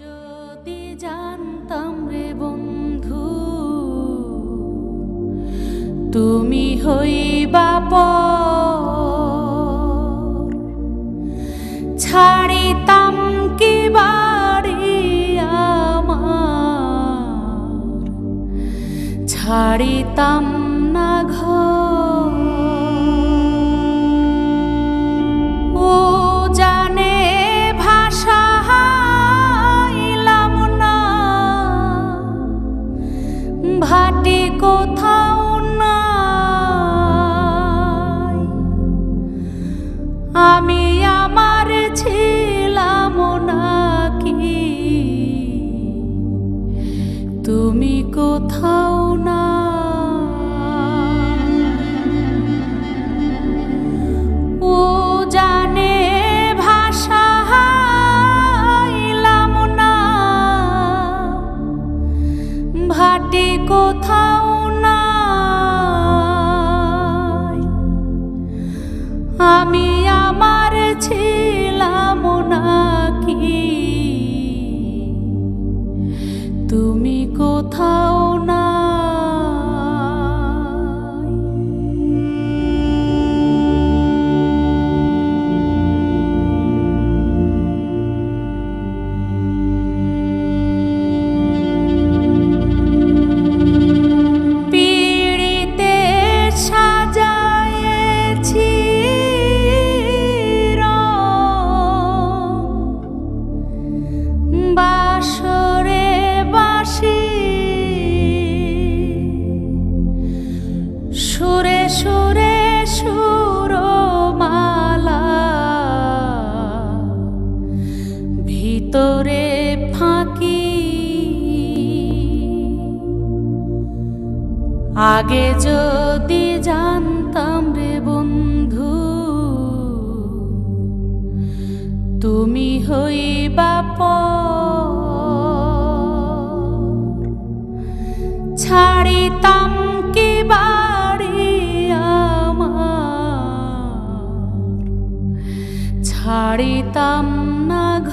যদি জানতাম রে বন্ধু তুমি হইবা ছাড়িতাম কি বাড়ি আমার? ছাড়িতাম না ঘর। ভাটি কোথাও নাই। আমি আমার ছিলাম নাকি? তুমি কোথাও ভাটি কোথাও নাই। আমি আমার ছিলাম ভিতরে ফাঁকি। আগে যদি জানতাম রে বন্ধু তুমি হইবা পর तं नघ